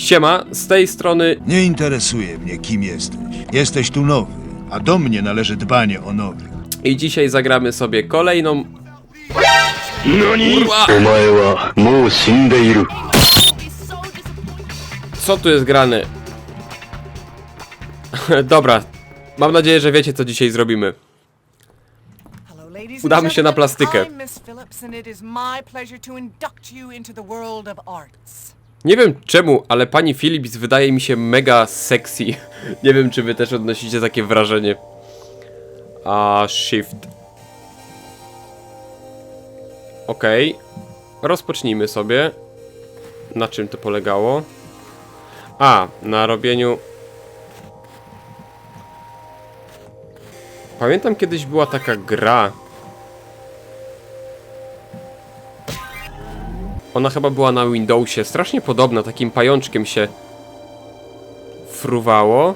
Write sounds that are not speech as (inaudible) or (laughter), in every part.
Siema, z tej strony Nie interesuje mnie, kim jesteś. Jesteś tu nowy, a do mnie należy dbanie o nowych. i dzisiaj zagramy sobie kolejną... Kurwa! お前はもう死んでいる Co tu jest grane? (laughs) Dobra, mam nadzieję, że wiecie co dzisiaj zrobimy. Hello, ladies and Udamy się na gentlemen. plastykę. I'm Miss Phillips and it is my pleasure to induct you into the world of arts. nie wiem czemu, ale pani Phillips wydaje mi się mega sexy. (laughs) Nie wiem, czy wy też odnosicie takie wrażenie. A shift. Okej. Rozpocznijmy sobie. Na czym to polegało? A, na robieniu... Pamiętam kiedyś była taka gra. Ona chyba była na Windowsie, strasznie podobna, takim pajączkiem się fruwało.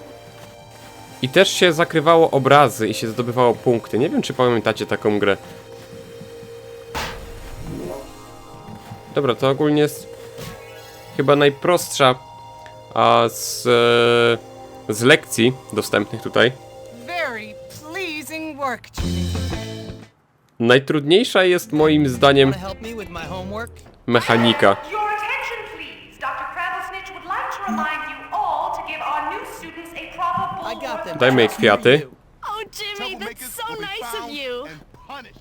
I też się zakrywało obrazy i się zdobywało punkty. Nie wiem, czy pamiętacie taką grę. Dobra, to ogólnie jest chyba najprostsza a z, e, z lekcji dostępnych tutaj. Najtrudniejsza jest moim zdaniem Mechanika. Dajmy jej kwiaty. Oh.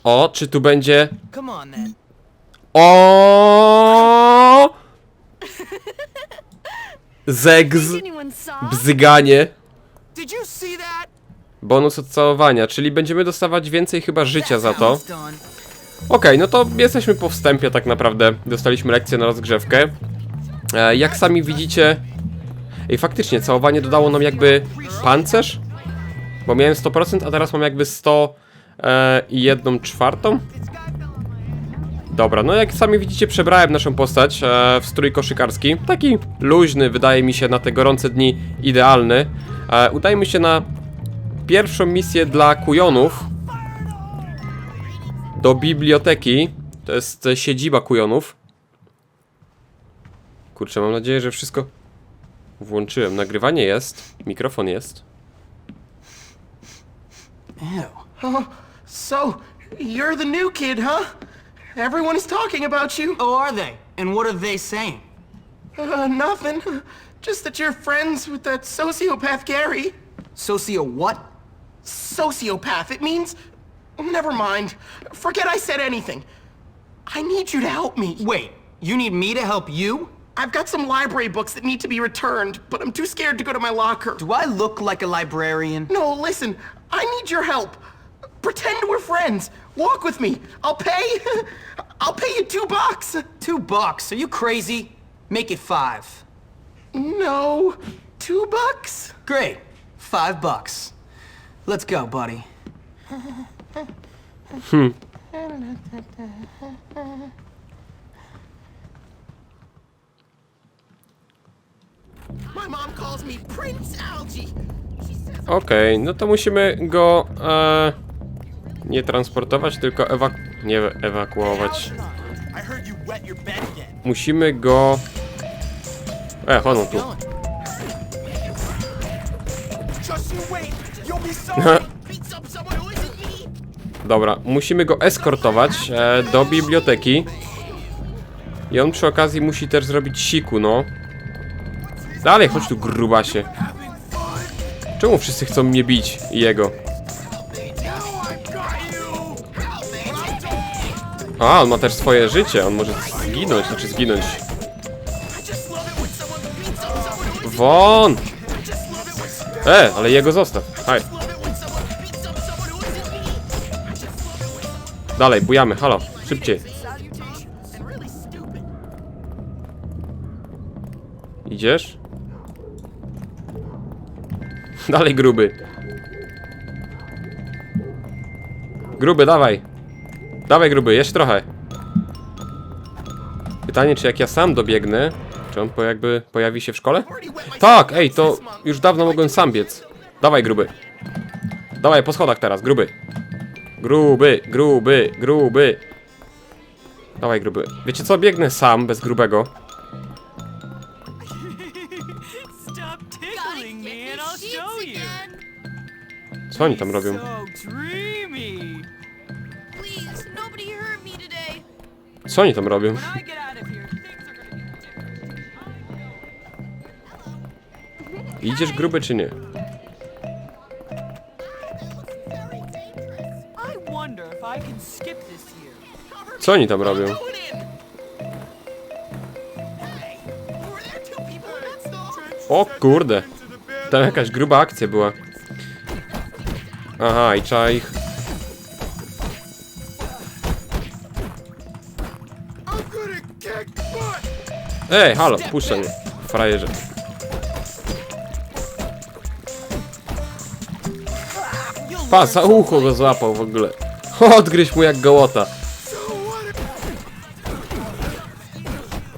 O, czy tu będzie. O! (laughs) Zegz, bzyganie, bonus od całowania, czyli będziemy dostawać więcej chyba życia za to. Okej, no to jesteśmy po wstępie tak naprawdę. Dostaliśmy lekcję na rozgrzewkę. E, jak sami widzicie... Ej, faktycznie, całowanie dodało nam jakby pancerz? Bo miałem 100%, a teraz mam jakby 100 e, i jedną czwartą? Dobra, no jak sami widzicie, przebrałem naszą postać e, w strój koszykarski. Taki luźny, wydaje mi się, na te gorące dni idealny. E, udajmy się na pierwszą misję dla kujonów do biblioteki. To jest e, siedziba kujonów. Kurczę, mam nadzieję, że wszystko włączyłem. Nagrywanie jest, mikrofon jest. Oh, so you're the new kid, huh? Everyone is talking about you. Oh, are they? And what are they saying? Uh, nothing. Just that you're friends with that sociopath Gary. Socio what? Sociopath, it means. Oh, never mind. Forget I said anything. I need you to help me. Wait, you need me to help you? I've got some library books that need to be returned, but I'm too scared to go to my locker. Do I look like a librarian? No, listen. I need your help. Pretend we're friends. Walk with me. I'll pay. (laughs) I'll pay you two bucks. Two bucks. Are you crazy? Make it five. No. Two bucks? Great. Five bucks. Let's go, buddy. (laughs) Says Okej, no to musimy go e, nie transportować, tylko ewak nie ewakuować. Musimy go... E, chodzą tu. (laughs) Dobra, musimy go eskortować e, do biblioteki. I on przy okazji musi też zrobić siku, no. Dalej, chodź tu, grubasie. Czemu wszyscy chcą mnie bić i jego? A, on ma też swoje życie, on może zginąć, znaczy zginąć. Won! E, ale jego zostaw. Haj. Dalej, bujamy, halo, szybciej. Idziesz? (laughs) Dalej, gruby. Gruby, dawaj. Dawaj, gruby, jeszcze trochę. Pytanie, czy jak ja sam dobiegnę, czy on po jakby pojawi się w szkole? Tak, ej, to już dawno mogłem sam biec. Dawaj, gruby. Dawaj, po schodach teraz, gruby. Gruby, gruby, gruby. Dawaj, gruby. Wiecie co, biegnę sam, bez grubego. Co oni tam robią? Co oni tam robią? Idziesz gruby czy nie? Co oni tam robią? O kurde. Tam jakaś gruba akcja była. Aha, i trzeba ich... Ej, halo, mnie. Frajerze. Pa, za ucho go złapał w ogóle. (laughs) Odgryź mu jak gołota.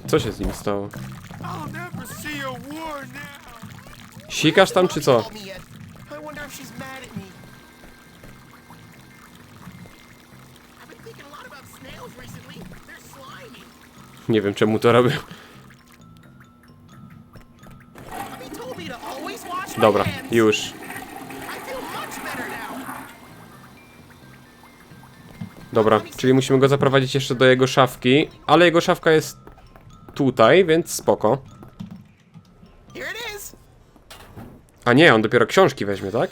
Co się z nim stało? Sikasz tam czy co? Nie wiem czemu to robię. Dobra, już. Dobra, czyli musimy go zaprowadzić jeszcze do jego szafki, ale jego szafka jest tutaj, więc spoko. A nie, on dopiero książki weźmie, tak?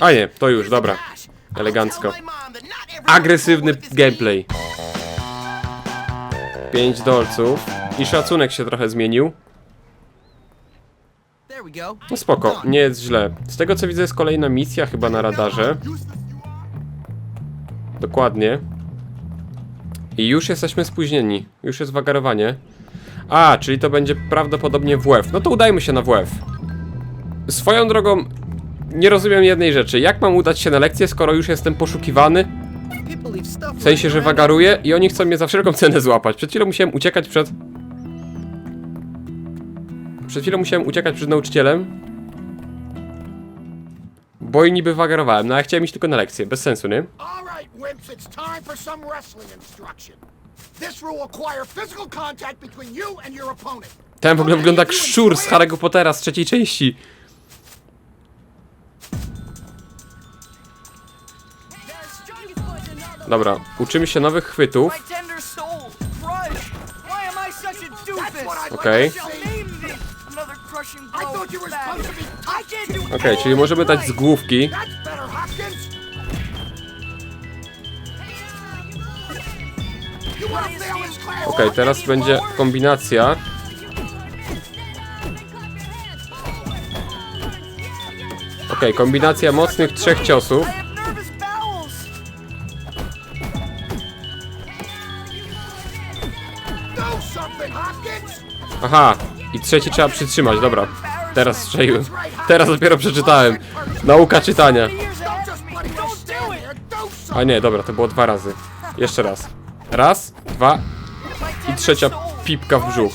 A nie, to już, dobra. Elegancko. Agresywny gameplay. 5 dolców. I szacunek się trochę zmienił. No spoko, nie jest źle. Z tego co widzę jest kolejna misja chyba na radarze. Dokładnie. I już jesteśmy spóźnieni. Już jest wagarowanie. A, czyli to będzie prawdopodobnie WF. No to udajmy się na WF. Swoją drogą, nie rozumiem jednej rzeczy. Jak mam udać się na lekcję, skoro już jestem poszukiwany? W sensie, że wagaruję i oni chcą mnie za wszelką cenę złapać. Przed chwilą musiałem uciekać przed... Przed chwilą musiałem uciekać przed nauczycielem. Bo i niby wagarowałem, no ja chciałem iść tylko na lekcję, bez sensu, nie? Wimps, it's time for some wrestling instruction. This will acquire physical contact between you and your opponent. Ten w ogóle wygląda jak szczur z Harry'ego Pottera z trzeciej części. Dobra, uczymy się nowych chwytów. My tender soul, crush. Why am I such a Okej, teraz będzie kombinacja. Okej, kombinacja mocnych trzech ciosów. Aha, i trzeci trzeba przytrzymać, dobra. Teraz strzeliłem. Teraz dopiero przeczytałem. Nauka czytania. A nie, dobra, to było dwa razy. Jeszcze raz. Raz, dwa i trzecia pipka w brzuch.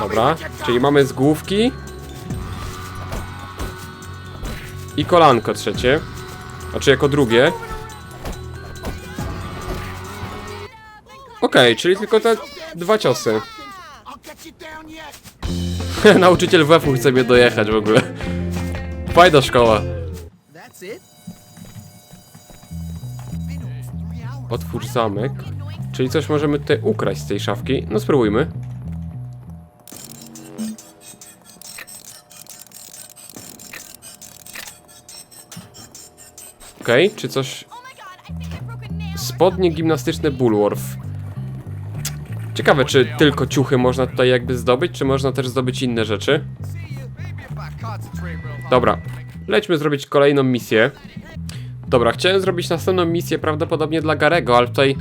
Dobra, czyli mamy z główki. I kolanko trzecie. Znaczy jako drugie. Okej, czyli tylko te dwa ciosy. (laughs) Nauczyciel WF-u chce mnie dojechać w ogóle. Fajna szkoła. Otwórz zamek. Czyli coś możemy tutaj ukraść z tej szafki. No spróbujmy. Okej, czy coś... Spodnie gimnastyczne Bulworth. Ciekawe, czy tylko ciuchy można tutaj jakby zdobyć, czy można też zdobyć inne rzeczy. Dobra, lećmy zrobić kolejną misję. Dobra, chciałem zrobić następną misję prawdopodobnie dla Garego, ale tutaj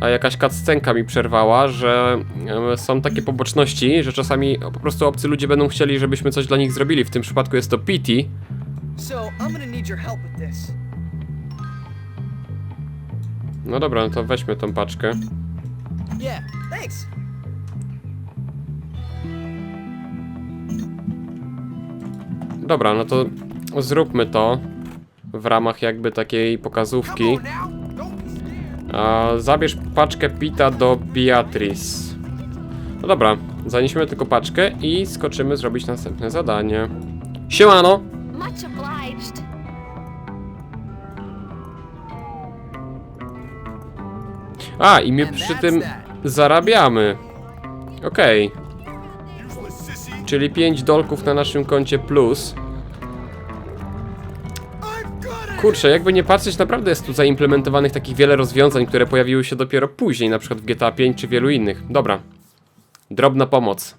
a jakaś cutscenka mi przerwała, że e, są takie poboczności, że czasami po prostu obcy ludzie będą chcieli, żebyśmy coś dla nich zrobili. W tym przypadku jest to Pity. No dobra, no to weźmy tą paczkę. Dobra, no to zróbmy to w ramach jakby takiej pokazówki. A, zabierz paczkę pita do Beatrice. No dobra, zanieśmy tylko paczkę i skoczymy zrobić następne zadanie. Siemano! Much obliged. A, i my przy tym zarabiamy. Okej. Czyli 5 dolków na naszym koncie plus. Kurczę, jakby nie patrzeć, naprawdę jest tu zaimplementowanych takich wiele rozwiązań, które pojawiły się dopiero później, na przykład w GTA 5 czy wielu innych. Dobra. Drobna pomoc.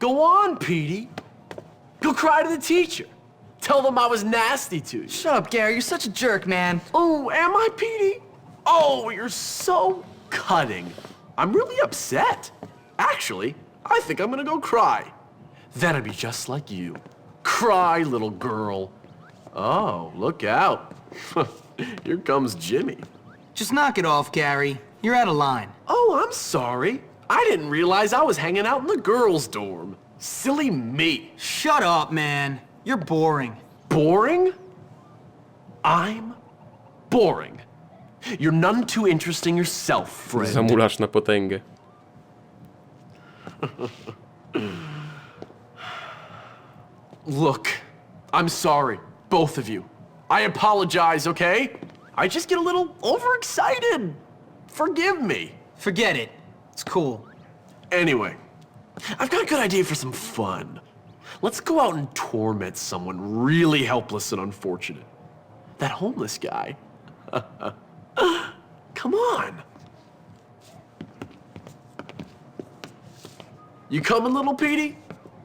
Go on, Petey. Go cry to the teacher. Tell them I was nasty to you. Shut up, Gary. You're such a jerk, man. Oh, am I, Petey? Oh, you're so cutting. I'm really upset. Actually, I think I'm gonna go cry. Then I'd be just like you. Cry, little girl. Oh, look out. (laughs) Here comes Jimmy. Just knock it off, Gary. You're out of line. Oh, I'm sorry. I didn't realize I was hanging out in the girls' dorm. Silly me. Shut up, man. You're boring. Boring? I'm boring. You're none too interesting yourself, friend. Zamulasz na potęgę. (laughs) Look, I'm sorry, both of you. I apologize, okay? I just get a little overexcited. Forgive me. Forget it. It's cool. Anyway, I've got a good idea for some fun. Let's go out and torment someone really helpless and unfortunate. That homeless guy. (laughs) Come on. You coming, little Petey?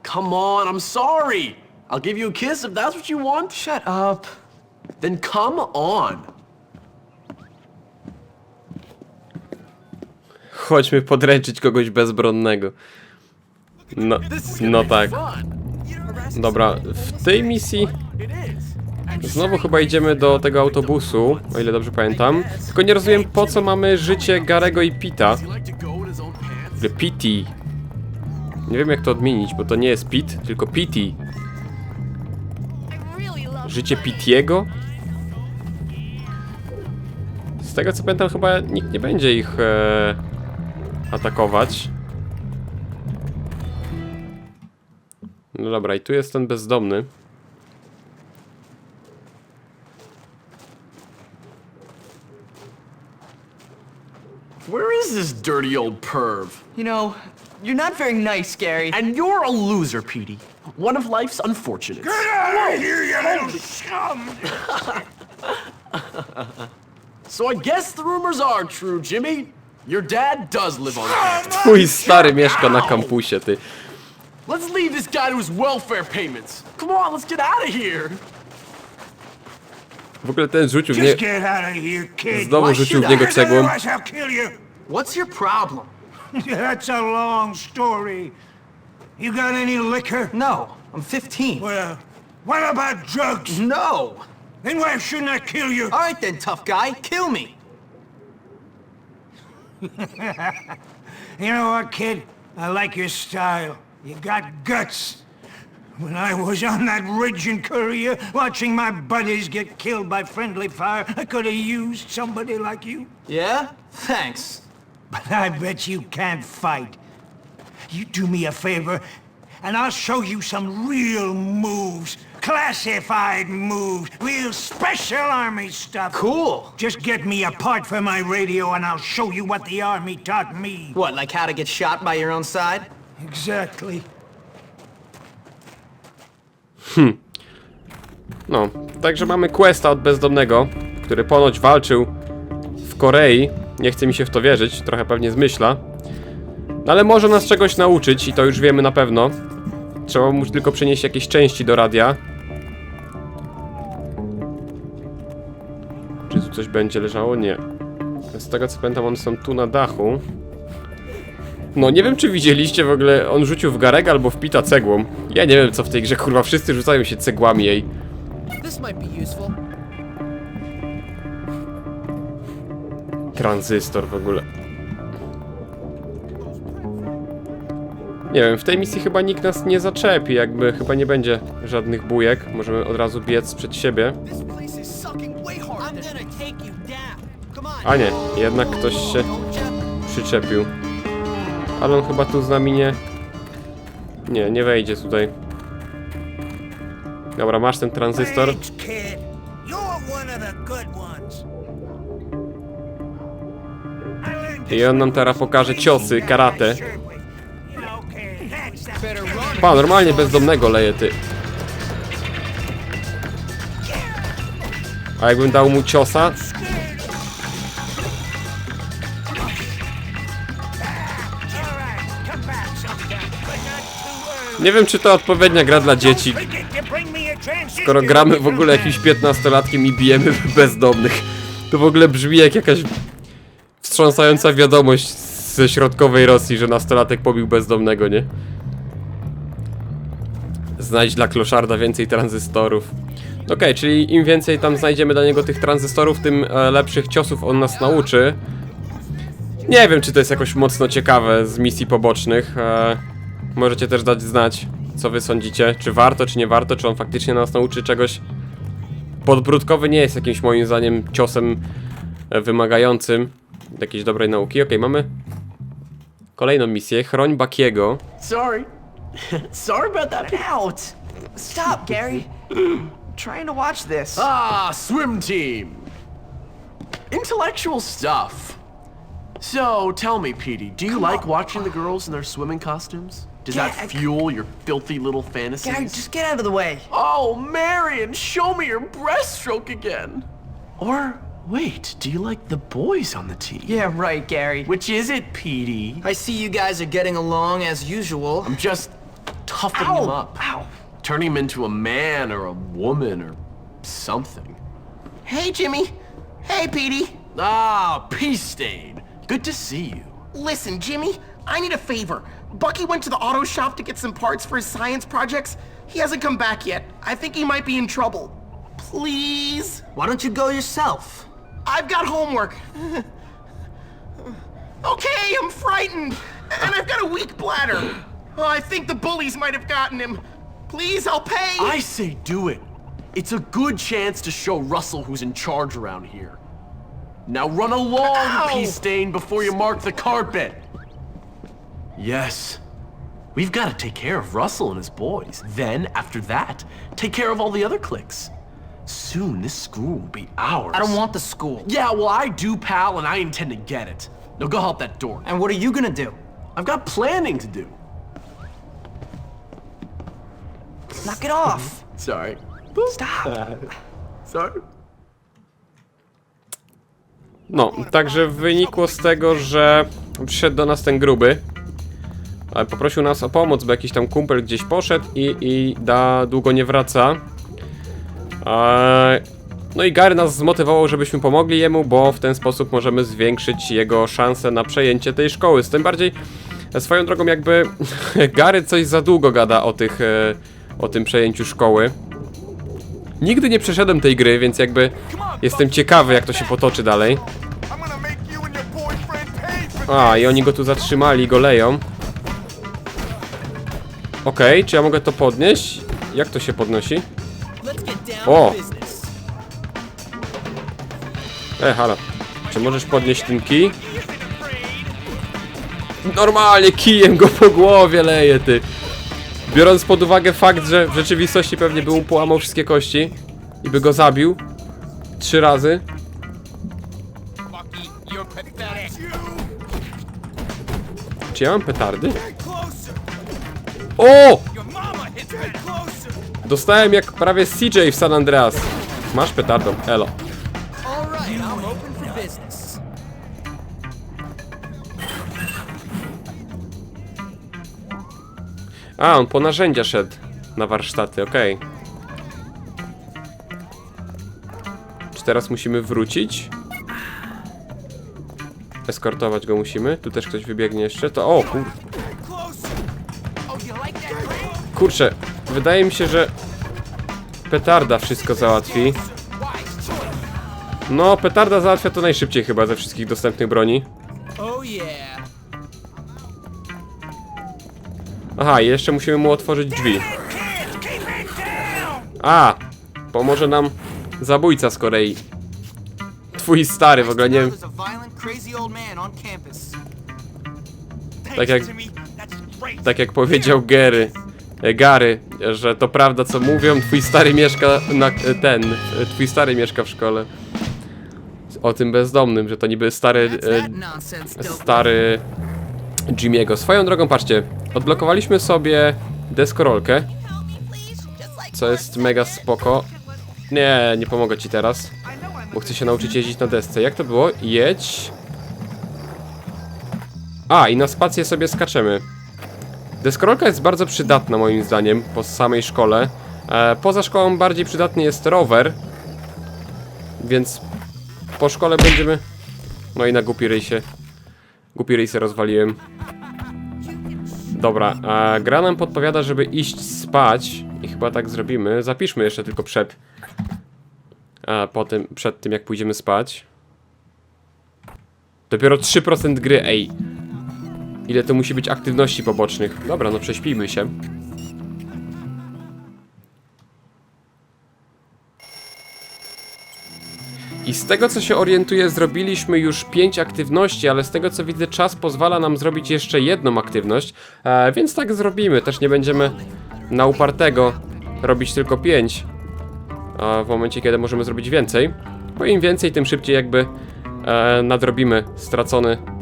Come on, I'm sorry. I'll give you a kiss if that's what you want. Shut up. Then come on. Chodźmy podręczyć kogoś bezbronnego. No, no tak. Dobra, w tej misji znowu chyba idziemy do tego autobusu, o ile dobrze pamiętam. Tylko nie rozumiem po co mamy życie Garego i Pita. Pity. Nie wiem jak to odmienić, bo to nie jest Pit, tylko Pity. Życie. Pitiego? Tego co pamiętam chyba nikt nie będzie ich e, atakować. No dobra, i tu jest ten bezdomny. Where is this dirty old perv? You know, you're not very nice, Gary. And you're a loser, Petey. One of life's unfortunates. (laughs) (laughs) So I guess the rumors are true, Jimmy. Your dad does live on campus. (laughs) Twój stary mieszka na kampusie, ty. Let's leave this guy to his welfare payments. Come on, let's get out of here. W ogóle ten rzucił w nie... Just get out of here, kid. Znowu Why rzucił w should niego I? cegłą. Otherwise I'll kill you. What's your problem? (laughs) That's a long story. You got any liquor? No, I'm 15. Well, what about drugs? No. Then why shouldn't I kill you? All right then, tough guy. Kill me. (laughs) You know what, kid? I like your style. You got guts. When I was on that ridge in Korea, watching my buddies get killed by friendly fire, I could have used somebody like you. Yeah? Thanks. But I bet you can't fight. You do me a favor, and I'll show you some real moves. Classified moves. Real special army stuff. Cool. Just get me a part for my radio, and I'll show you what the army taught me. What, like how to get shot by your own side? Exactly. No, także mamy questa od bezdomnego, który ponoć walczył w Korei. Nie chce mi się w to wierzyć, trochę pewnie zmyśla. No ale może nas czegoś nauczyć i to już wiemy na pewno. Trzeba mu tylko przynieść jakieś części do radia. Tu coś będzie leżało? Nie. Z tego co pamiętam, one są tu na dachu. No, nie wiem czy widzieliście w ogóle, on rzucił w Garega albo w Pita cegłą. Ja nie wiem co w tej grze, kurwa, wszyscy rzucają się cegłami jej. Tranzystor w ogóle. Nie wiem, w tej misji chyba nikt nas nie zaczepi, jakby chyba nie będzie żadnych bujek. Możemy od razu biec przed siebie. A nie, jednak ktoś się przyczepił. Ale on chyba tu z nami nie... Nie, nie wejdzie tutaj. Dobra, masz ten tranzystor. I on nam teraz pokaże ciosy, karate. Pa, normalnie bezdomnego leje, ty. A jakbym dał mu ciosa? Nie wiem, czy to odpowiednia gra dla dzieci, skoro gramy w ogóle jakimś 15-latkiem i bijemy (laughs) bezdomnych. To w ogóle brzmi jak jakaś wstrząsająca wiadomość ze środkowej Rosji, że nastolatek pobił bezdomnego, nie? Znajdź dla kloszarda więcej tranzystorów. Okej, czyli im więcej tam znajdziemy dla niego tych tranzystorów, tym e, lepszych ciosów on nas nauczy. Nie wiem, czy to jest jakoś mocno ciekawe z misji pobocznych. Możecie też dać znać, co wy sądzicie. Czy warto, czy nie warto, czy on faktycznie nas nauczy czegoś. Podbródkowy nie jest jakimś moim zdaniem ciosem e, wymagającym jakiejś dobrej nauki. Okej, mamy kolejną misję. Chroń Bakiego. Sorry. (laughs) Sorry about that. Out! Stop, Gary. trying to watch this. Ah, swim team. Intellectual stuff. So, tell me, Petey, do you like watching the girls in their swimming costumes? Does that fuel your filthy little fantasies? Gary, just get out of the way. Oh, Marion, show me your breaststroke again. Or, wait, do you like the boys on the team? Yeah, right, Gary. Which is it, Petey? I see you guys are getting along as usual. I'm just toughening him up. Ow! Turning him into a man or a woman or something. Hey, Jimmy. Hey, Petey. Ah, Peace Stain. Good to see you. Listen, Jimmy, I need a favor. Bucky went to the auto shop to get some parts for his science projects. He hasn't come back yet. I think he might be in trouble. Please? Why don't you go yourself? I've got homework. okay, I'm frightened. And I've got a weak bladder. Oh, I think the bullies might have gotten him. Please, I'll pay. I say do it. It's a good chance to show Russell who's in charge around here. Now run along, Ow! Peace Stain, before you mark the carpet. Yes. We've got to take care of Russell and his boys. Then, after that, take care of all the other cliques. Soon, this school will be ours. I don't want the school. Yeah, well, I do, pal, and I intend to get it. Now go help that door. And what are you gonna do? I've got planning to do. Knock it off. (laughs) Sorry. Stop. (laughs) Sorry. No, także wynikło z tego, że przyszedł do nas ten gruby. Ale poprosił nas o pomoc, bo jakiś tam kumpel gdzieś poszedł i, i da długo nie wraca. Eee, no i Gary nas zmotywował, żebyśmy pomogli jemu, bo w ten sposób możemy zwiększyć jego szanse na przejęcie tej szkoły. Z tym bardziej swoją drogą jakby (laughs) Gary coś za długo gada o tych, e, o tym przejęciu szkoły. Nigdy nie przeszedłem tej gry, więc jakby jestem ciekawy jak to się potoczy dalej. A, i oni go tu zatrzymali, go leją. Okej, czy ja mogę to podnieść? Jak to się podnosi? O! E, halo. Czy możesz podnieść ten kij? Normalnie kijem go po głowie leje, ty. Biorąc pod uwagę fakt, że w rzeczywistości pewnie by mu połamał wszystkie kości i by go zabił trzy razy. Czy ja mam petardy? O! Dostałem jak prawie CJ w San Andreas. Masz petardą, elo. A, on po narzędzia szedł na warsztaty, okej. Czy teraz musimy wrócić? Eskortować go musimy. Tu też ktoś wybiegnie jeszcze. To o, kur... Kurczę, wydaje mi się, że petarda wszystko załatwi. No, petarda załatwia to najszybciej chyba ze wszystkich dostępnych broni. Oh. Aha, jeszcze musimy mu otworzyć drzwi. A! Pomoże nam zabójca z Korei. twój stary, w ogóle nie wiem, tak jak, tak jak powiedział Gary, Gary, że to prawda co mówią, twój stary mieszka na, e, ten, e, twój stary mieszka w szkole. O tym bezdomnym, że to niby stary, e, stary Jimmy'ego. Swoją drogą, patrzcie, odblokowaliśmy sobie deskorolkę, co jest mega spoko. Nie, nie pomogę ci teraz, bo chcę się nauczyć jeździć na desce. Jak to było? Jedź. A, i na spację sobie skaczemy. Deskorolka jest bardzo przydatna moim zdaniem po samej szkole. E, poza szkołą bardziej przydatny jest rower, więc po szkole będziemy... No i na głupi rejsie. Głupi rejsy rozwaliłem. Dobra, a gra nam podpowiada, żeby iść spać i chyba tak zrobimy. Zapiszmy jeszcze tylko przed a po tym, przed tym jak pójdziemy spać. Dopiero 3% gry, ej. Ile to musi być aktywności pobocznych? Dobra, no prześpijmy się. I z tego co się orientuję, zrobiliśmy już 5 aktywności, ale z tego co widzę, czas pozwala nam zrobić jeszcze jedną aktywność, e, więc tak zrobimy. Też nie będziemy na upartego robić tylko 5, a w momencie kiedy możemy zrobić więcej. Bo im więcej, tym szybciej jakby e, nadrobimy stracony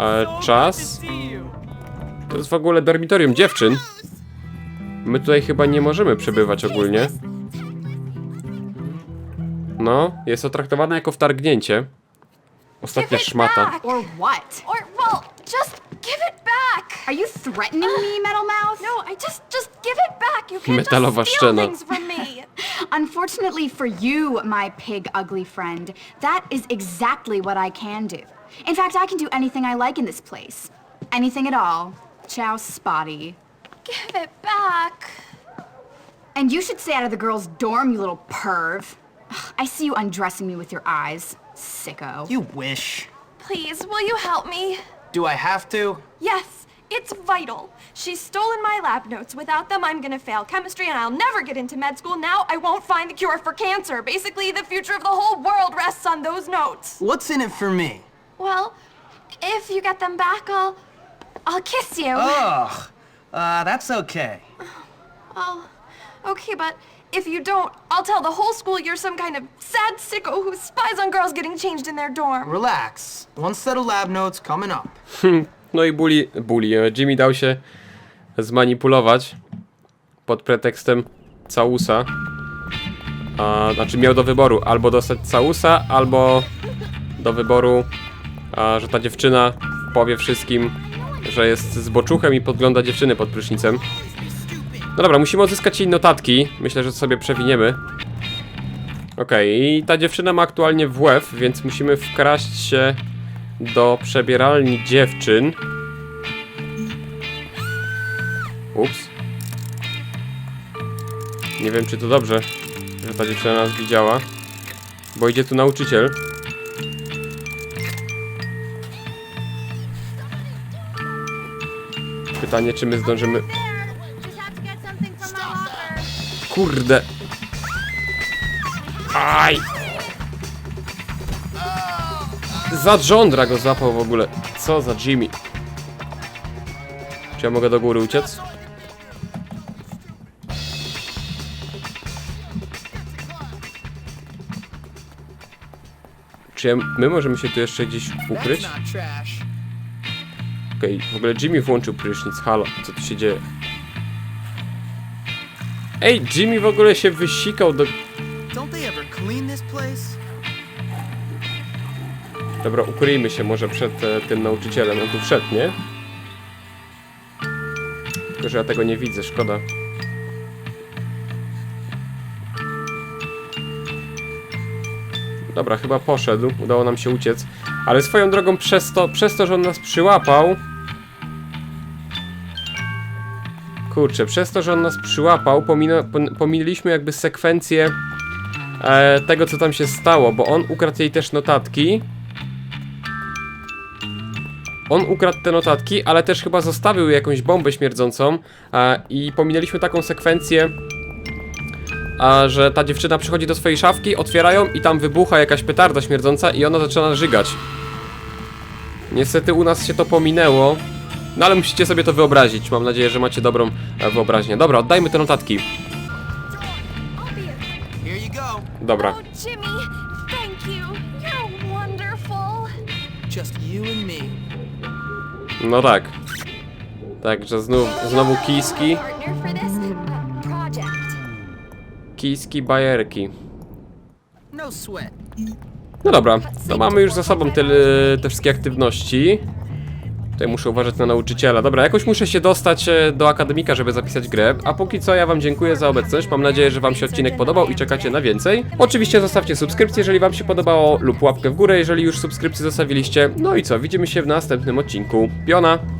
e, czas. To jest w ogóle dormitorium dziewczyn. My tutaj chyba nie możemy przebywać ogólnie. No, jest to traktowane jako wtargnięcie. Ostatnia szmata. Or what? Or, well, just give it back. Are you threatening me, Metal Mouth? No, I just, just give it back. You can't Metalowa just steal szczena. things from me. (laughs) Unfortunately for you, my pig ugly friend, that is exactly what I can do. In fact, I can do anything I like in this place. Anything at all. Ciao, Spotty. Give it back. And you should stay out of the girls' dorm, you little perv. Ugh, I see you undressing me with your eyes, sicko. You wish. Please, will you help me? Do I have to? Yes, it's vital. She's stolen my lab notes. Without them, I'm gonna fail chemistry and I'll never get into med school. Now I won't find the cure for cancer. Basically, the future of the whole world rests on those notes. What's in it for me? Well, if you get them back, I'll. I'll kiss you. Ugh. Uh, that's okay. Oh, okay, but if you don't, I'll tell the whole school you're some kind of sad sicko who spies on girls getting changed in their dorm. Relax. One set of lab notes coming up. No i Bully, Bully, e, Jimmy dał się zmanipulować pod pretekstem całusa. A, znaczy miał do wyboru albo dostać całusa, albo do wyboru, a, że ta dziewczyna powie wszystkim, że jest zboczuchem i podgląda dziewczyny pod prysznicem. No dobra, musimy odzyskać jej notatki. Myślę, że sobie przewiniemy. Okej, i ta dziewczyna ma aktualnie WF, więc musimy wkraść się do przebieralni dziewczyn. Ups. Nie wiem, czy to dobrze, że ta dziewczyna nas widziała. Bo idzie tu nauczyciel. Pytanie, czy my zdążymy... Kurde. Aj! Za żądra go złapał w ogóle. Co za Jimmy? Czy ja mogę do góry uciec? Czy my możemy się tu jeszcze gdzieś ukryć? Okej, w ogóle Jimmy włączył prysznic. Halo, co tu się dzieje? Ej, Jimmy w ogóle się wysikał do... Dobra, ukryjmy się może przed e, tym nauczycielem. On tu wszedł, nie? Tylko, że ja tego nie widzę, szkoda. Dobra, chyba poszedł. Udało nam się uciec. Ale swoją drogą przez to, przez to że on nas przyłapał... Kurczę, przez to, że on nas przyłapał, pominęliśmy jakby sekwencję e, tego, co tam się stało, bo on ukradł jej też notatki. On ukradł te notatki, ale też chyba zostawił jakąś bombę śmierdzącą e, i pominęliśmy taką sekwencję, a że ta dziewczyna przychodzi do swojej szafki, otwierają i tam wybucha jakaś petarda śmierdząca i ona zaczyna żygać. Niestety u nas się to pominęło, no ale musicie sobie to wyobrazić. Mam nadzieję, że macie dobrą e, wyobraźnię. Dobra, oddajmy te notatki. Dobra. No tak. Także znów, znowu kiski. Kiski, bajerki. No. No dobra, to mamy już za sobą te, te wszystkie aktywności. Tutaj muszę uważać na nauczyciela. Dobra, jakoś muszę się dostać e, do akademika, żeby zapisać grę. A póki co ja wam dziękuję za obecność. Mam nadzieję, że wam się odcinek podobał i czekacie na więcej. Oczywiście zostawcie subskrypcję, jeżeli wam się podobało, lub łapkę w górę, jeżeli już subskrypcję zostawiliście. No i co, widzimy się w następnym odcinku. Piona!